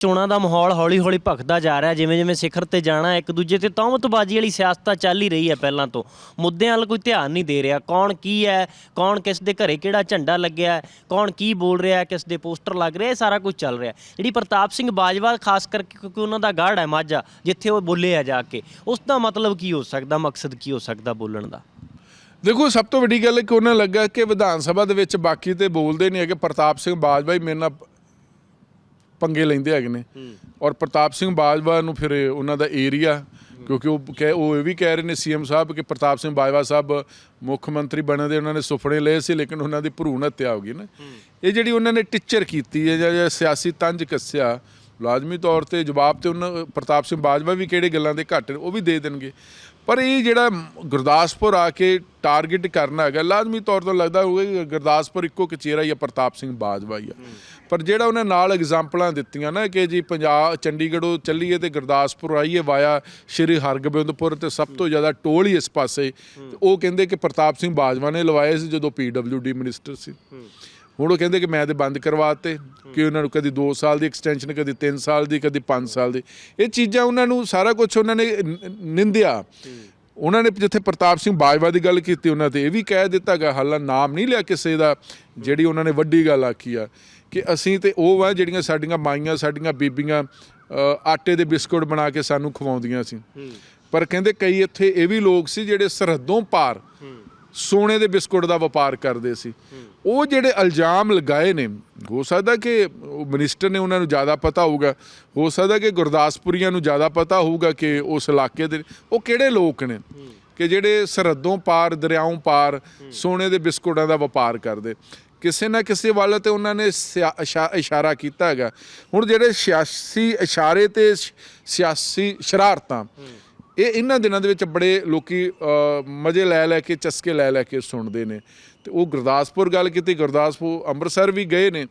ਚੋਣਾਂ ਦਾ ਮਾਹੌਲ ਹੌਲੀ-ਹੌਲੀ ਭਖਦਾ ਜਾ ਰਿਹਾ ਜਿਵੇਂ-ਜਿਵੇਂ ਸਿਖਰ ਤੇ ਜਾਣਾ, ਇੱਕ ਦੂਜੇ ਤੇ ਤੌਮਤਬਾਜ਼ੀ ਵਾਲੀ ਸਿਆਸਤ ਚੱਲ ਹੀ ਰਹੀ ਹੈ ਪਹਿਲਾਂ ਤੋਂ। ਮੁੱਦਿਆਂ ਵੱਲ ਕੋਈ ਧਿਆਨ ਨਹੀਂ ਦੇ ਰਿਹਾ। ਕੌਣ ਕੀ ਹੈ, ਕੌਣ ਕਿਸ ਦੇ ਘਰੇ ਕਿਹੜਾ ਝੰਡਾ ਲੱਗਿਆ, ਕੌਣ ਕੀ ਬੋਲ ਰਿਹਾ, ਕਿਸ ਦੇ ਪੋਸਟਰ ਲੱਗ ਰਿਹਾ, ਇਹ ਸਾਰਾ ਕੁਝ ਚੱਲ ਰਿਹਾ। ਜਿਹੜੀ ਪ੍ਰਤਾਪ ਸਿੰਘ ਬਾਜਵਾ, ਖਾਸ ਕਰਕੇ ਕਿਉਂਕਿ ਉਹਨਾਂ ਦਾ ਗਾੜ ਹੈ ਮਾਝਾ, ਜਿੱਥੇ ਉਹ ਬੋਲੇ ਆ ਜਾ ਕੇ, ਉਸ ਦਾ ਮਤਲਬ ਕੀ ਹੋ ਸਕਦਾ, ਮਕਸਦ ਕੀ ਹੋ ਸਕਦਾ ਬੋਲਣ ਦਾ? ਦੇਖੋ, ਸਭ ਤੋਂ ਵੱਡੀ ਗੱਲ ਕਿ ਉਹਨਾਂ ਲੱਗਾ ਕਿ ਵਿਧਾਨ ਸਭਾ ਦੇ ਵਿੱਚ ਬਾਕੀ ਤੇ ਬੋਲਦੇ ਨਹੀਂ ਹੈਗੇ। ਪ੍ਰਤਾਪ ਸਿੰਘ ਬਾਜਵਾ ਹੀ ਮੇਰੇ ਨਾਲ ਪੰਗੇ ਲੈਂਦੇ ਹੈਗੇ ਨੇ। ਔਰ ਪ੍ਰਤਾਪ ਸਿੰਘ ਬਾਜਵਾ ਨੂੰ ਫਿਰ ਉਹਨਾਂ ਦਾ ਏਰੀਆ ਕਿਉਂਕਿ ਉਹ ਕਹਿ ਉਹ ਇਹ ਵੀ ਕਹਿ ਰਹੇ ਨੇ ਸੀਐਮ ਸਾਹਿਬ ਕਿ ਪ੍ਰਤਾਪ ਸਿੰਘ ਬਾਜਵਾ ਸਾਹਿਬ ਮੁੱਖ ਮੰਤਰੀ ਬਣਨ ਦੇ ਉਹਨਾਂ ਨੇ ਸੁਪਨੇ ਲਏ ਸੀ ਲੇਕਿਨ ਉਹਨਾਂ ਦੀ ਭਰੂਣ ਹੱਤਿਆ ਹੋ ਗਈ ਨਾ। ਇਹ ਜਿਹੜੀ ਉਹਨਾਂ ਨੇ ਟੀਚਰ ਕੀਤੀ ਹੈ ਜਾਂ ਸਿਆਸੀ ਤੰਜ ਕੱਸਿਆ ਲਾਜ਼ਮੀ ਤੌਰ ਤੇ ਜਵਾਬ ਤੇ ਉਹਨਾਂ ਪ੍ਰਤਾਪ ਸਿੰਘ ਬਾਜਵਾ ਵੀ ਕਿਹੜੇ ਗੱਲਾਂ ਦੇ ਘੱਟ ਨੇ ਉਹ ਵੀ ਦੇ ਦੇਣਗੇ। ਪਰ ਇਹ ਜਿਹੜਾ ਗੁਰਦਾਸਪੁਰ ਆ ਕੇ ਟਾਰਗੇਟ ਕਰਨਾ ਹੈਗਾ ਲਾਜ਼ਮੀ ਤੌਰ ਤੇ ਲੱਗਦਾ ਹੋਊਗਾ ਕਿ ਗੁਰਦਾਸਪੁਰ ਇੱਕੋ ਕਚੇਰਾ ਹੀ ਆ ਪ੍ਰਤਾਪ ਸਿੰਘ ਬਾਜਵਾ ਹੀ ਆ। ਪਰ ਜਿਹੜਾ ਉਹਨੇ ਨਾਲ ਐਗਜ਼ਾਮਪਲਾਂ ਦਿੱਤੀਆਂ ਨਾ ਕਿ ਜੀ ਪੰਜਾਬ ਚੰਡੀਗੜ੍ਹੋਂ ਚੱਲੀਏ ਤੇ ਗੁਰਦਾਸਪੁਰ ਆਈਏ ਵਾਇਆ ਸ਼੍ਰੀ ਹਰਗੋਬਿੰਦਪੁਰ ਤੇ ਸਭ ਤੋਂ ਜ਼ਿਆਦਾ ਟੋਲ ਹੀ ਇਸ ਪਾਸੇ। ਉਹ ਕਹਿੰਦੇ ਕਿ ਪ੍ਰਤਾਪ ਸਿੰਘ ਬਾਜਵਾ ਨੇ ਲਵਾਏ ਸੀ ਜਦੋਂ ਪੀਡਬਲਯੂਡੀ ਮਿਨਿਸਟਰ ਸੀ। ਹੁਣ ਉਹ ਕਹਿੰਦੇ ਕਿ ਮੈਂ ਤੇ ਬੰਦ ਕਰਵਾਤੇ ਕਿ ਉਹਨਾਂ ਨੂੰ ਕਦੀ 2 ਸਾਲ ਦੀ ਐਕਸਟੈਂਸ਼ਨ ਕਦੀ 3 ਸਾਲ ਦੀ ਕਦੀ 5 ਸਾਲ ਦੀ। ਇਹ ਚੀਜ਼ਾਂ ਉਹਨਾਂ ਨੂੰ ਸਾਰਾ ਕੁਝ ਉਹਨਾਂ ਨੇ ਨਿੰਦਿਆ। ਉਹਨਾਂ ਨੇ ਜਿੱਥੇ ਪ੍ਰਤਾਪ ਸਿੰਘ ਬਾਜਵਾ ਦੀ ਗੱਲ ਕੀਤੀ ਉਹਨਾਂ ਤੇ ਇਹ ਵੀ ਕਹਿ ਦਿੱਤਾ ਗਿਆ ਹਾਲਾਂ ਨਾਮ ਨਹੀਂ ਲਿਆ ਕਿਸੇ ਦਾ ਜਿਹੜੀ ਉਹਨਾਂ ਨੇ ਵੱਡੀ ਗੱਲ ਆਖੀ ਆ ਕਿ ਅਸੀਂ ਤੇ ਉਹ ਆ ਜਿਹੜੀਆਂ ਸਾਡੀਆਂ ਮਾਈਆਂ ਸਾਡੀਆਂ ਬੀਬੀਆਂ ਆਟੇ ਦੇ ਬਿਸਕੁਟ ਬਣਾ ਕੇ ਸਾਨੂੰ ਖਵਾਉਂਦੀਆਂ ਸੀ। ਪਰ ਕਹਿੰਦੇ ਕਈ ਇੱਥੇ ਇਹ ਵੀ ਲੋਕ ਸੀ ਜਿਹੜੇ ਸਰਹੱਦੋਂ ਪਾਰ ਸੋਨੇ ਦੇ ਬਿਸਕੁਟ ਦਾ ਵਪਾਰ ਕਰਦੇ ਸੀ। ਉਹ ਜਿਹੜੇ ਇਲਜ਼ਾਮ ਲਗਾਏ ਨੇ, ਹੋ ਸਕਦਾ ਕਿ ਉਹ ਮਿਨਿਸਟਰ ਨੇ ਉਹਨਾਂ ਨੂੰ ਜ਼ਿਆਦਾ ਪਤਾ ਹੋਊਗਾ, ਹੋ ਸਕਦਾ ਕਿ ਗੁਰਦਾਸਪੁਰੀਆਂ ਨੂੰ ਜ਼ਿਆਦਾ ਪਤਾ ਹੋਊਗਾ ਕਿ ਉਸ ਇਲਾਕੇ ਦੇ ਉਹ ਕਿਹੜੇ ਲੋਕ ਨੇ, ਕਿ ਜਿਹੜੇ ਸਰਹੱਦੋਂ ਪਾਰ ਦਰਿਆਓਂ ਪਾਰ ਸੋਨੇ ਦੇ ਬਿਸਕੁਟਾਂ ਦਾ ਵਪਾਰ ਕਰਦੇ। ਕਿਸੇ ਨਾ ਕਿਸੇ ਵੱਲ ਤੇ ਉਹਨਾਂ ਨੇ ਸਿਆ- ਇਸ਼ਾ- ਇਸ਼ਾਰਾ ਕੀਤਾ ਹੈਗਾ। ਹੁਣ ਜਿਹੜੇ ਸਿਆਸੀ ਇਸ਼ਾਰੇ ਤੇ ਸਿਆਸੀ ਸ਼ਰਾਰਤਾਂ ਇਹ ਇਹਨਾਂ ਦਿਨਾਂ ਦੇ ਵਿੱਚ ਬੜੇ ਲੋਕੀ ਮਜ਼ੇ ਲੈ ਲੈ ਕੇ, ਚਸਕੇ ਲੈ ਲੈ ਕੇ ਸੁਣਦੇ ਨੇ। ਤੇ ਉਹ ਗੁਰਦਾਸਪੁਰ ਗੱਲ ਕੀਤੀ, ਗੁਰਦਾਸਪੁਰ ਅੰਮ੍ਰਿਤਸਰ ਵੀ ਗਏ ਨੇ।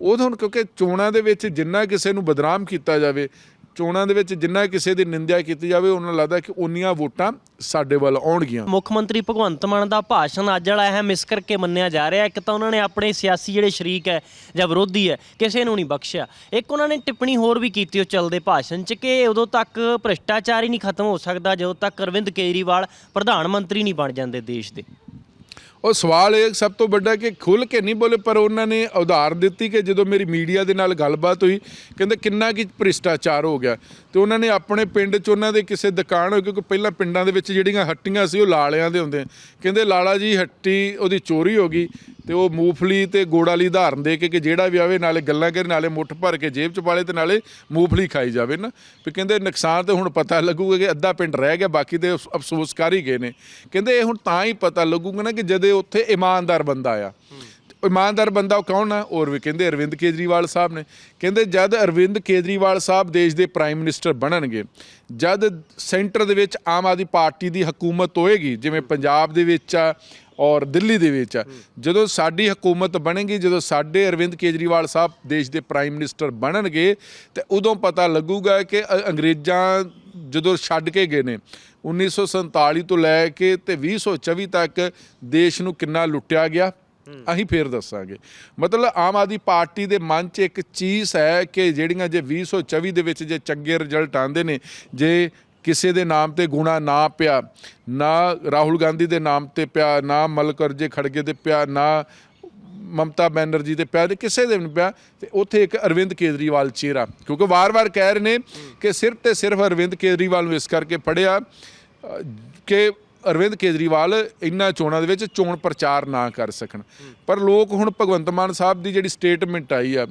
ਉਹ ਤਾਂ ਹੁਣ ਕਿਉਂਕਿ ਚੋਣਾਂ ਦੇ ਵਿੱਚ ਜਿੰਨਾ ਕਿਸੇ ਨੂੰ ਬਦਨਾਮ ਕੀਤਾ ਜਾਵੇ ਚੋਣਾਂ ਦੇ ਵਿੱਚ ਜਿੰਨਾ ਕਿਸੇ ਦੀ ਨਿੰਦਿਆ ਕੀਤੀ ਜਾਵੇ, ਉਹਨਾਂ ਨੂੰ ਲੱਗਦਾ ਕਿ ਉਨੀਆਂ ਵੋਟਾਂ ਸਾਡੇ ਵੱਲ ਆਉਣਗੀਆਂ। ਮੁੱਖ ਮੰਤਰੀ ਭਗਵੰਤ ਮਾਨ ਦਾ ਭਾਸ਼ਣ ਅੱਜ ਵਾਲਾ ਅਹਿਮ ਮਿਸ ਕਰਕੇ ਮੰਨਿਆ ਜਾ ਰਿਹਾ। ਇੱਕ ਤਾਂ ਉਹਨਾਂ ਨੇ ਆਪਣੇ ਸਿਆਸੀ ਜਿਹੜੇ ਸ਼ਰੀਕ ਹੈ ਜਾਂ ਵਿਰੋਧੀ ਹੈ, ਕਿਸੇ ਨੂੰ ਨਹੀਂ ਬਖਸ਼ਿਆ। ਇੱਕ ਉਹਨਾਂ ਨੇ ਟਿੱਪਣੀ ਹੋਰ ਵੀ ਕੀਤੀ ਉਹ ਚੱਲਦੇ ਭਾਸ਼ਣ 'ਚ ਕਿ ਉਦੋਂ ਤੱਕ ਭ੍ਰਿਸ਼ਟਾਚਾਰ ਹੀ ਨਹੀਂ ਖਤਮ ਹੋ ਸਕਦਾ, ਜਦੋਂ ਤੱਕ ਅਰਵਿੰਦ ਕੇਜਰੀਵਾਲ ਪ੍ਰਧਾਨ ਮੰਤਰੀ ਨਹੀਂ ਬਣ ਜਾਂਦੇ ਦੇਸ਼ ਦੇ। ਉਹ ਸਵਾਲ ਇਹ ਸਭ ਤੋਂ ਵੱਡਾ ਕਿ ਖੁੱਲ ਕੇ ਨਹੀਂ ਬੋਲੇ, ਪਰ ਉਹਨਾਂ ਨੇ ਉਦਾਹਰਨ ਦਿੱਤੀ ਕਿ ਜਦੋਂ ਮੇਰੀ ਮੀਡੀਆ ਦੇ ਨਾਲ ਗੱਲਬਾਤ ਹੋਈ, ਕਹਿੰਦੇ ਕਿੰਨਾ ਕੀ ਭ੍ਰਿਸ਼ਟਾਚਾਰ ਹੋ ਗਿਆ। ਤੇ ਉਹਨਾਂ ਨੇ ਆਪਣੇ ਪਿੰਡ 'ਚ ਉਹਨਾਂ ਦੇ ਕਿਸੇ ਦੁਕਾਨ ਹੋਈ, ਕਿਉਂਕਿ ਪਹਿਲਾਂ ਪਿੰਡਾਂ ਦੇ ਵਿੱਚ ਜਿਹੜੀਆਂ ਹੱਟੀਆਂ ਸੀ, ਉਹ ਲਾਲਿਆਂ ਦੇ ਹੁੰਦੇ ਕਹਿੰਦੇ ਲਾਲਾ ਜੀ, ਹੱਟੀ ਉਹਦੀ ਚੋਰੀ ਹੋ ਗਈ ਤੇ ਉਹ ਮੂੰਗਫਲੀ ਤੇ ਗੁੜ ਵਾਲੀ ਉਦਾਹਰਨ ਦੇ ਕੇ ਕਿ ਜਿਹੜਾ ਵੀ ਆਵੇ, ਨਾਲੇ ਗੱਲਾਂ ਕਰੇ, ਨਾਲੇ ਮੁੱਠ ਭਰ ਕੇ ਜੇਬ 'ਚ ਪਾਲੇ ਤੇ ਨਾਲੇ ਮੂੰਗਫਲੀ ਖਾਈ ਜਾਵੇ ਨਾ। ਵੀ ਕਹਿੰਦੇ ਨੁਕਸਾਨ ਤੇ ਹੁਣ ਪਤਾ ਲੱਗੂਗਾ ਕਿ ਅੱਧਾ ਪਿੰਡ ਰਹਿ ਗਿਆ, ਬਾਕੀ ਤੇ ਅਫ- ਅਫਸੋਸ ਕਰ ਹੀ ਗਏ ਨੇ। ਕਹਿੰਦੇ ਇਹ ਹੁਣ ਤਾਂ ਹੀ ਪਤਾ ਲੱਗੂਗਾ ਨਾ ਕਿ ਜਦੇ ਉੱਥੇ ਇਮਾਨਦਾਰ ਬੰਦਾ ਆ ਇਮਾਨਦਾਰ ਬੰਦਾ ਉਹ ਕੌਣ ਆ? ਔਰ ਵੀ ਕਹਿੰਦੇ ਅਰਵਿੰਦ ਕੇਜਰੀਵਾਲ ਸਾਹਿਬ ਨੇ। ਕਹਿੰਦੇ ਜਦ ਅਰਵਿੰਦ ਕੇਜਰੀਵਾਲ ਸਾਹਿਬ ਦੇਸ਼ ਦੇ ਪ੍ਰਾਈਮ ਮਿਨਿਸਟਰ ਬਣਨਗੇ, ਜਦ ਸੈਂਟਰ ਦੇ ਵਿੱਚ ਆਮ ਆਦਮੀ ਪਾਰਟੀ ਦੀ ਹਕੂਮਤ ਹੋਏਗੀ, ਜਿਵੇਂ ਪੰਜਾਬ ਦੇ ਵਿੱਚ ਆ ਔਰ ਦਿੱਲੀ ਦੇ ਵਿੱਚ ਆ, ਜਦੋਂ ਸਾਡੀ ਹਕੂਮਤ ਬਣੇਗੀ, ਜਦੋਂ ਸਾਡੇ ਅਰਵਿੰਦ ਕੇਜਰੀਵਾਲ ਸਾਹਿਬ ਦੇਸ਼ ਦੇ ਪ੍ਰਾਈਮ ਮਿਨਿਸਟਰ ਬਣਨਗੇ, ਤੇ ਉਦੋਂ ਪਤਾ ਲੱਗੂਗਾ ਕਿ ਅੰਗਰੇਜ਼ਾਂ ਜਦੋਂ ਛੱਡ ਕੇ ਗਏ ਨੇ 1947 ਤੋਂ ਲੈ ਕੇ ਤੇ 2024 ਤੱਕ ਦੇਸ਼ ਨੂੰ ਕਿੰਨਾ ਲੁੱਟਿਆ ਗਿਆ? ਅਸੀਂ ਫੇਰ ਦੱਸਾਂਗੇ। ਮਤਲਬ ਆਮ ਆਦਮੀ ਪਾਰਟੀ ਦੇ ਮਨ 'ਚ ਇੱਕ ਚੀਜ਼ ਹੈ ਕਿ ਜਿਹੜੀਆਂ ਜੇ 2024 ਦੇ ਵਿੱਚ ਜੇ ਚੰਗੇ ਰਿਜ਼ਲਟ ਆਉਂਦੇ ਨੇ ਜੇ ਕਿਸੇ ਦੇ ਨਾਮ ਤੇ ਗੁਣਾ ਨਾ ਪਿਆ ਨਾ ਰਾਹੁਲ ਗਾਂਧੀ ਦੇ ਨਾਮ ਤੇ ਪਿਆ ਨਾ ਮਲਕ ਅਰਜੇ ਖੜਗੇ ਤੇ ਪਿਆ ਨਾ ਮਮਤਾ ਬੈਨਰਜੀ ਤੇ ਪਿਆ ਤੇ ਕਿਸੇ ਦੇ ਵੀ ਨਹੀਂ ਪਿਆ ਤੇ ਉੱਥੇ ਇੱਕ ਅਰਵਿੰਦ ਕੇਜਰੀਵਾਲ ਚਿਹਰਾ। ਕਿਉਂਕਿ ਵਾਰ-ਵਾਰ ਕਹਿ ਰਹੇ ਨੇ ਕਿ ਸਿਰਫ ਤੇ ਸਿਰਫ ਅਰਵਿੰਦ ਕੇਜਰੀਵਾਲ ਨੂੰ ਇਸ ਕਰਕੇ ਫੜਿਆ ਕਿ ਅਰਵਿੰਦ ਕੇਜਰੀਵਾਲ ਇੰਨਾ ਚੋਣਾਂ ਦੇ ਵਿੱਚ ਚੋਣ ਪ੍ਰਚਾਰ ਨਾ ਕਰ ਸਕਣ। ਪਰ ਲੋਕ ਹੁਣ ਭਗਵੰਤ ਮਾਨ ਸਾਹਿਬ ਦੀ ਜਿਹੜੀ ਸਟੇਟਮੈਂਟ ਆਈ ਆ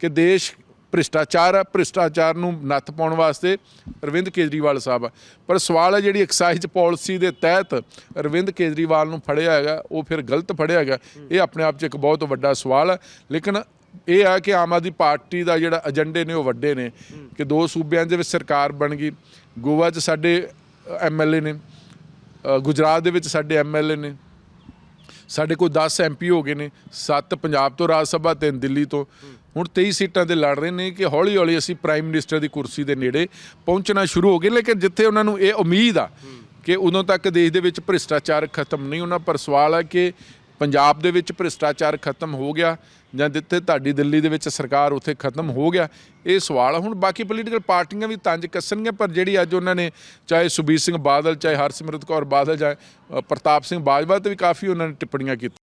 ਕਿ ਦੇਸ਼ ਭ੍ਰਿਸ਼ਟਾਚਾਰ ਆ, ਭ੍ਰਿਸ਼ਟਾਚਾਰ ਨੂੰ ਨੱਥ ਪਾਉਣ ਵਾਸਤੇ ਅਰਵਿੰਦ ਕੇਜਰੀਵਾਲ ਸਾਹਿਬ ਆ। ਪਰ ਸਵਾਲ ਹੈ ਜਿਹੜੀ ਐਕਸਾਈਜ਼ ਪਾਲਿਸੀ ਦੇ ਤਹਿਤ ਅਰਵਿੰਦ ਕੇਜਰੀਵਾਲ ਨੂੰ ਫੜਿਆ ਹੈਗਾ, ਉਹ ਫਿਰ ਗਲਤ ਫੜਿਆ ਹੈਗਾ, ਇਹ ਆਪਣੇ ਆਪ 'ਚ ਇੱਕ ਬਹੁਤ ਵੱਡਾ ਸਵਾਲ ਹੈ ਲੇਕਿਨ ਇਹ ਆ ਕਿ ਆਮ ਆਦਮੀ ਪਾਰਟੀ ਦਾ ਜਿਹੜਾ ਏਜੰਡੇ ਨੇ, ਉਹ ਵੱਡੇ ਨੇ ਕਿ ਦੋ ਸੂਬਿਆਂ ਦੇ ਵਿੱਚ ਸਰਕਾਰ ਬਣ ਗਈ। ਗੋਆ 'ਚ ਸਾਡੇ ਐਮਐਲਏ ਨੇ ਗੁਜਰਾਤ ਦੇ ਵਿੱਚ ਸਾਡੇ ਐਮਐਲਏ ਨੇ ਸਾਡੇ ਕੋਲ 10 ਐਮਪੀ ਹੋ ਗਏ ਨੇ 7 ਪੰਜਾਬ ਤੋਂ, ਰਾਜ ਸਭਾ ਤਿੰਨ, ਦਿੱਲੀ ਤੋਂ। ਹੁਣ 23 ਸੀਟਾਂ ਤੇ ਲੜ ਰਹੇ ਨੇ ਕਿ ਹੌਲੀ ਹੌਲੀ ਅਸੀਂ ਪ੍ਰਾਈਮ ਮਿਨਿਸਟਰ ਦੀ ਕੁਰਸੀ ਦੇ ਨੇੜੇ ਪਹੁੰਚਣਾ ਸ਼ੁਰੂ ਹੋ ਗਏ, ਲੇਕਿਨ ਜਿੱਥੇ ਉਹਨਾਂ ਨੂੰ ਇਹ ਉਮੀਦ ਆ ਕਿ ਉਦੋਂ ਤੱਕ ਦੇਸ਼ ਦੇ ਵਿੱਚ ਭ੍ਰਿਸ਼ਟਾਚਾਰ ਖਤਮ ਨਹੀਂ ਹੋਣਾ, ਪਰ ਸਵਾਲ ਹੈ ਕਿ ਪੰਜਾਬ ਦੇ ਵਿੱਚ ਭ੍ਰਿਸ਼ਟਾਚਾਰ ਖਤਮ ਹੋ ਗਿਆ ਜਾਂ ਜਿੱਥੇ ਤੁਹਾਡੀ ਦਿੱਲੀ ਦੇ ਵਿੱਚ ਸਰਕਾਰ ਉੱਥੇ ਖਤਮ ਹੋ ਗਿਆ, ਇਹ ਸਵਾਲ ਹੁਣ ਬਾਕੀ ਪੋਲੀਟੀਕਲ ਪਾਰਟੀਆਂ ਵੀ ਤੰਜ ਕੱਸਣਗੀਆਂ, ਪਰ ਜਿਹੜੀ ਅੱਜ ਉਹਨਾਂ ਨੇ ਚਾਹੇ ਸੁਬੀਰ ਸਿੰਘ ਬਾਦਲ, ਚਾਹੇ ਹਰਸਿਮਰਤ ਕੌਰ ਬਾਦਲ ਚਾਹੇ ਪ੍ਰਤਾਪ ਸਿੰਘ ਬਾਜਵਾ ਤੇ ਵੀ ਕਾਫੀ ਉਹਨਾਂ ਨੇ ਟਿੱਪਣੀਆਂ ਕੀਤੀਆਂ।